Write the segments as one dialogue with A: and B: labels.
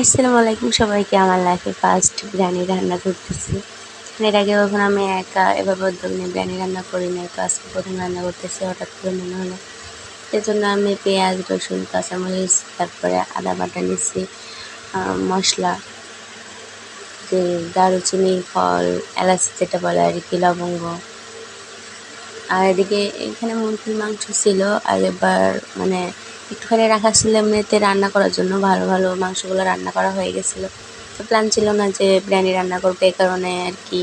A: আসসালামু আলাইকুম সবাইকে, আমার লাইফে ফার্স্ট বিরিয়ানি রান্না করতেছি। এর আগে কখন আমি একা এভাবে উদ্যোগ নিয়ে বিরিয়ানি রান্না করি নাই, তো আজকে প্রথম রান্না করতেছি, হঠাৎ করে মনে হলো। এজন্য আমি পেঁয়াজ, রসুন, কাঁচামরিচ, তারপরে আদা বাটা নিচ্ছি মশলা, যে দারুচিনি, ফল, এলাচ যেটা বলে আর কি, লবঙ্গ। আর এদিকে এখানে মুরগির মাংস ছিল, আর এবার মানে একটুখানি রাখা ছিল এমনিতে রান্না করার জন্য, ভালো ভালো মাংসগুলো রান্না করা হয়ে গেছিল। তো প্ল্যান ছিল না যে বিরিয়ানি রান্না করব, এই কারণে আর কি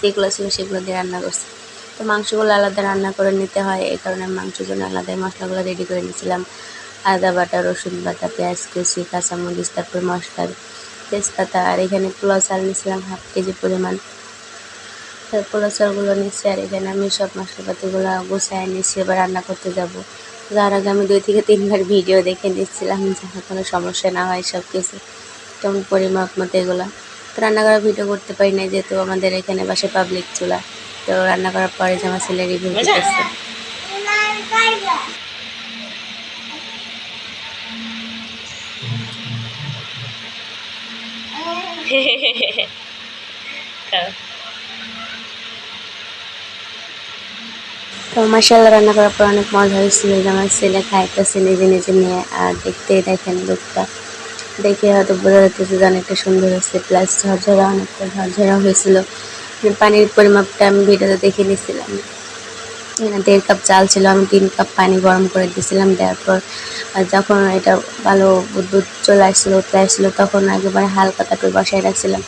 A: যেগুলো ছিল সেগুলো দিয়ে রান্না করছি। তো মাংসগুলো আলাদা রান্না করে নিতে হয়, এই কারণে মাংসের জন্য আলাদা মশলাগুলো রেডি করে নিয়েছিলাম। আদা বাটা, রসুন বাটা, পেঁয়াজ কুচি, কাঁচামরিচ, তারপর মশলার তেজপাতা, আর এখানে পোলাও চাল নিয়েছিলাম হাফ কেজি পরিমাণ। পোলা চালগুলো নিচ্ছি আর এখানে আমি সব মশলাপাতিগুলো গুছায় নিচ্ছি এবার রান্না করতে যাব। যার আগে আমি দুই থেকে তিনবার ভিডিও দেখে নিচ্ছিলাম যেন কোনো সমস্যা না হয় সব কিছু কেমন পরিমাপ মতো এগুলো? তো রান্না করার ভিডিও করতে পারি না যেহেতু আমাদের এখানে বাসে পাবলিক চুলা। তো রান্না করার পরে যে আমার ছেলে রিভিউ দিতেছে। তো রান্না করার পর অনেক মজা হয়েছিল যে আমার ছেলে খাইতেছে নিজে নিজে নিয়ে, আর দেখতেই দেখেন লুকটা। দেখে হয়তো বোঝা যাচ্ছে যে অনেকটা সুন্দর হয়েছে, প্লাস ঝরঝরা, অনেকটা ঝরঝরা হয়েছিল। পানির পরিমাপটা আমি ভিডিওতে দেখে নিয়েছিলাম। দেড় কাপ চাল ছিল, আমি তিন কাপ পানি গরম করে দিয়েছিলাম, দেওয়ার পর যখন এটা ভালো বুদবুদ চলে আসছিল উঠে আসছিল তখন একেবারে হালকা তাপে বসায় রাখছিলাম।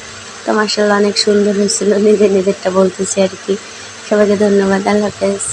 A: তো মার্শাল্লাহ অনেক সুন্দর হয়েছিল, নিজে নিজেরটা বলতেছি আর কি। সবাইকে ধন্যবাদ, আল্লাহ হাফেজ।